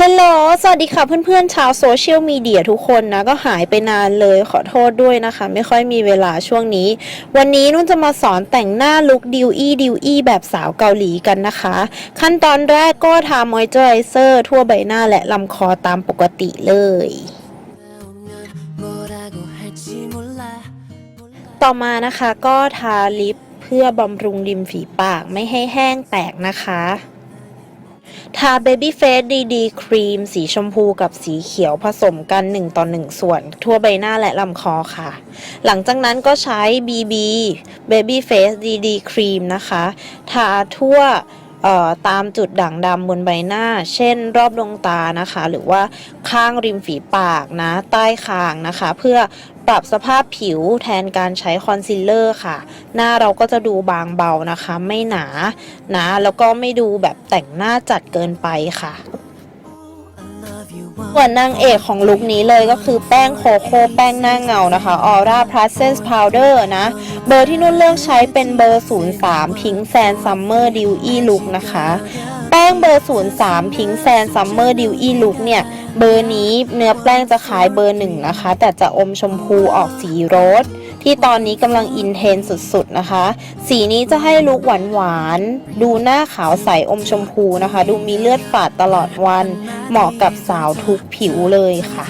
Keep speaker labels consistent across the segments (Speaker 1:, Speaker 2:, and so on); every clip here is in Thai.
Speaker 1: ฮลโหล สวัสดีค่ะเพื่อนๆ ชาวโซเชียลมีเดียทุกคนนะ ก็หายไปนานเลยขอโทษด้วยนะคะ ไม่ค่อยมีเวลาช่วงนี้ วันนี้นุ่นจะมาสอนแต่งหน้าลุคดิวอี้ดิวอี้แบบสาวเกาหลีกันนะคะ ขั้นตอนแรกก็ทามอยเจอร์ไรเซอร์ทั่วใบหน้าและลำคอตามปกติเลยต่อมานะคะก็ทาลิปเพื่อบำรุงริมฝีปากไม่ให้แห้งแตกนะคะ ทาเบบี้เฟสดีดีครีม สีชมพูกับสีเขียวผสมกัน 1 ต่อ 1 ส่วน ทั่วใบหน้าและลำคอค่ะ หลังจากนั้นก็ใช้ BB Baby Face DD ครีมนะคะ ทาทั่ว ตามจุดด่างดำบนใบหน้า เช่น รอบดวงตานะคะ หรือว่าข้างริมฝีปากนะใต้คางนะคะ เพื่อปรับสภาพผิวแทนการใช้คอนซีลเลอร์ค่ะ หน้าเราก็จะดูบางเบานะคะ ไม่หนานะแล้วก็ไม่ดูแบบแต่งหน้าจัดเกินไปค่ะ ส่วนนางเอกของลุคนี้เลยก็คือแป้งโคโค่แป้งหน้าเงานะคะออร่าพลัสเซนส์พาวเดอร์นะ เบอร์ที่นุ่นเลือกใช้เป็นเบอร์ 03 Pink Sand Summer Dewy Look นะคะ งเบอร์ 03 Pink Sand Summer Dewy Look เนี่ย เบอร์นี้เนื้อแป้งจะขายเบอร์หนึ่งนะคะ แต่จะอมชมพูออกสีโรสที่ตอนนี้กำลังอินเทนสุดๆนะคะ สีนี้จะให้ลุคหวานๆ ดูหน้าขาวใสอมชมพูนะคะ ดูมีเลือดฝาดตลอดวัน เหมาะกับสาวทุกผิวเลยค่ะ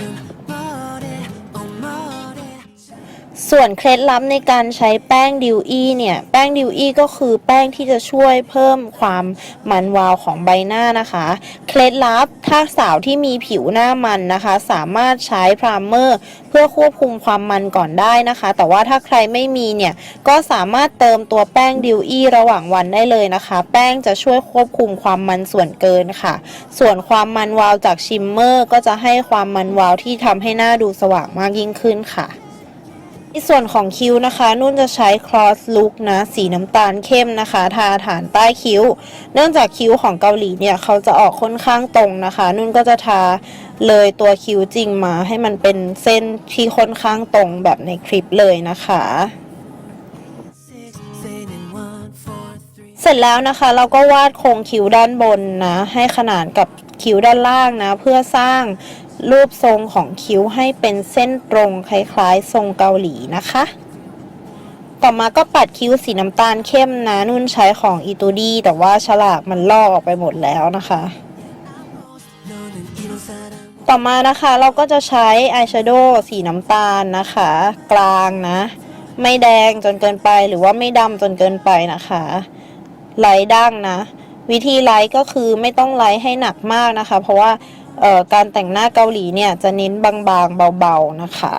Speaker 1: ส่วนเคล็ดลับในการใช้แป้งดิวอี้เนี่ย แป้งดิวอี้ก็คือแป้งที่จะช่วยเพิ่มความมันวาวของใบหน้านะคะ เคล็ดลับถ้าสาวที่มีผิวหน้ามันนะคะ สามารถใช้พรามเมอร์เพื่อควบคุมความมันก่อนได้นะคะ แต่ว่าถ้าใครไม่มีเนี่ย ก็สามารถเติมตัวแป้งดิวอี้ระหว่างวันได้เลยนะคะ แป้งจะช่วยควบคุมความมันส่วนเกินค่ะ ส่วนความมันวาวจากชิมเมอร์ก็จะให้ความมันวาวที่ทำให้หน้าดูสว่างมากยิ่งขึ้นค่ะ ในส่วนของคิ้วนะคะ นุ่นจะใช้ cross look นะ สีน้ำตาลเข้มนะคะ ทาฐานใต้คิ้ว เนื่องจากคิ้วของเกาหลีเนี่ย เขาจะออกค่อนข้างตรงนะคะ นุ่นก็จะทาเลยตัวคิ้วจริงมา ให้มันเป็นเส้นที่ค่อนข้างตรงแบบในคลิปเลยนะคะเสร็จแล้วนะคะเราก็วาดโครงคิ้วด้านบนนะ ให้ขนานกับ คิ้วด้านล่างนะ เพื่อสร้างรูปทรงของคิ้วให้เป็นเส้นตรงคล้ายๆ ทรงเกาหลีนะคะ ต่อมาก็ปัดคิ้วสีน้ำตาลเข้มนะนุ่นใช้ของอีตูดีแต่ว่าฉลากมันลอกออกไปหมดแล้วนะคะต่อมานะคะเราก็จะใช้อายแชโดว์สีน้ำตาลนะคะ กลางนะ ไม่แดงจนเกินไปหรือว่าไม่ดำจนเกินไปนะคะไหลดั้งนะ วิธีไล่ก็คือไม่ต้องไล่ให้หนักมากนะคะ เพราะว่าการแต่งหน้าเกาหลีเนี่ยจะเน้นบางๆเบาๆนะคะ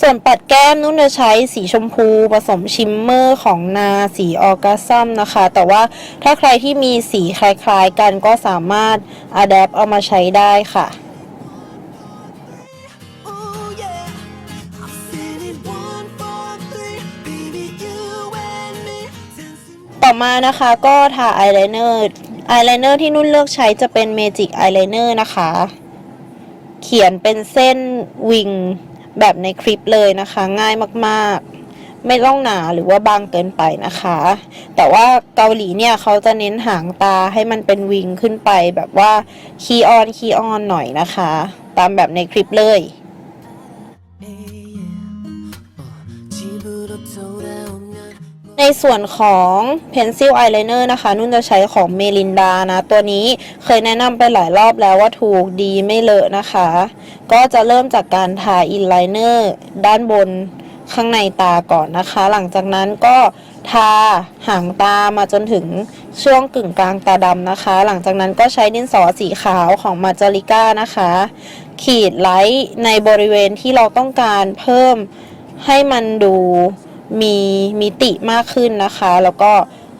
Speaker 1: ส่วนปัดแก้มนุ่นจะใช้สีชมพูผสมชิมเมอร์ของนาสีออกัซัมนะคะ แต่ว่าถ้าใครที่มีสีคล้ายๆกันก็สามารถอัดแอปเอามาใช้ได้ค่ะ อมานะคะก็ทาอายไลเนอร์อายไลเนอร์ที่นุ่นเลือกใช้จะเป็นเมจิกอายไลเนอร์นะคะ เขียนเป็นเส้นวิงแบบในคลิปเลยนะคะ ง่ายมากๆ ไม่ต้องหนาหรือว่าบางเกินไปนะคะ แต่ว่าเกาหลีเนี่ยเขาจะเน้นหางตาให้มันเป็นวิงขึ้นไปแบบว่าคีออนคีออนหน่อยนะคะ ตามแบบในคลิปเลย
Speaker 2: yeah uh, 집으로 돌아오면
Speaker 1: ในส่วนของ Pencil Eyeliner นะคะ นุ่นจะใช้ของเมลินดานะ ตัวนี้เคยแนะนำไปหลายรอบแล้วว่าถูกดีไม่เลอะนะคะ ก็จะเริ่มจากการทาอินไลเนอร์ด้านบนข้างในตาก่อนนะคะ หลังจากนั้นก็ทาหางตามาจนถึงช่วงกึ่งกลางตาดำนะคะ หลังจากนั้นก็ใช้ดินสอสีขาวของมาจาริก้านะคะ ขีดไลท์ในบริเวณที่เราต้องการเพิ่มให้มันดู มีมิติมากขึ้นนะคะ แล้วก็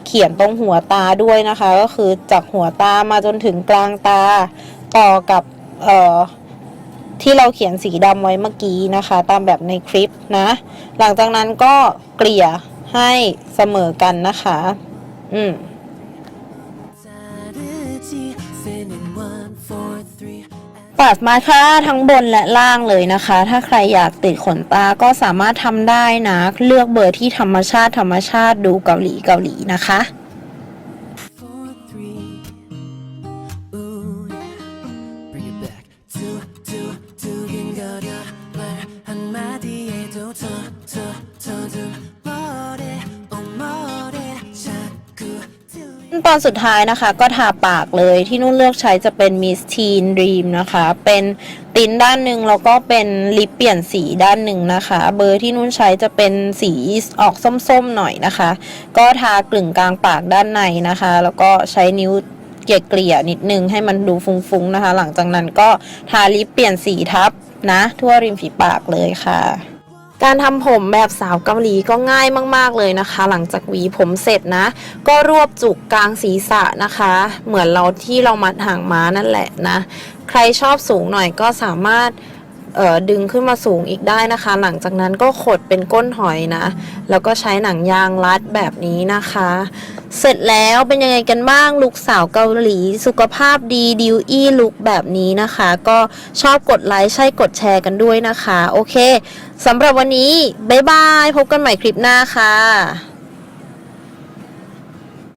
Speaker 1: เขียนตรงหัวตาด้วยนะคะ ก็คือจากหัวตามาจนถึงกลางตาต่อกับเอ่อที่เราเขียนสีดำไว้เมื่อกี้นะคะ ตามแบบในคลิปนะ หลังจากนั้นก็เกลี่ยให้เสมอกันนะคะ อืม ปัดมาค่าทั้งบนและล่างเลยนะคะ ถ้าใครอยากติดขนตาก็สามารถทำได้นะ เลือกเบอร์ที่ธรรมชาติธรรมชาติดูเกาหลีเกาหลีนะคะ ตอนสุดท้ายนะคะ ก็ทาปากเลยที่นุ่นเลือกใช้จะเป็น Miss Teen Dream นะคะ เป็นตินด้านหนึ่งแล้วก็เป็นลิปเปลี่ยนสีด้านหนึ่งนะคะ เบอร์ที่นุ่นใช้จะเป็นสีออกส้มๆหน่อยนะคะ ก็ทากลึงกลางปากด้านในนะคะ แล้วก็ใช้นิ้วเกลี่ยนิดนึงให้มันดูฟุ้งๆนะคะ หลังจากนั้นก็ทาลิปเปลี่ยนสีทับนะ ทั่วริมฝีปากเลยค่ะ การทำผมแบบสาวเกาหลีก็ง่ายมาก ๆ เลยนะคะ หลังจากหวีผมเสร็จนะ ก็รวบจุกกลางศีรษะนะคะ เหมือนเราที่เรามัดหางม้านั่นแหละนะ ใครชอบสูงหน่อยก็สามารถ ดึงขึ้นมาสูงอีกได้นะคะ หลังจากนั้นก็ขดเป็นก้นหอยนะ แล้วก็ใช้หนังยางรัดแบบนี้นะคะ เสร็จแล้วเป็นยังไงกันบ้างลูกสาวเกาหลี สุขภาพดีดิวอี้ลุกแบบนี้นะคะ ก็ชอบกดไลค์ใช่กดแชร์กันด้วยนะคะ โอเคสำหรับวันนี้ บ๊ายบาย พบกันใหม่คลิปหน้าค่ะ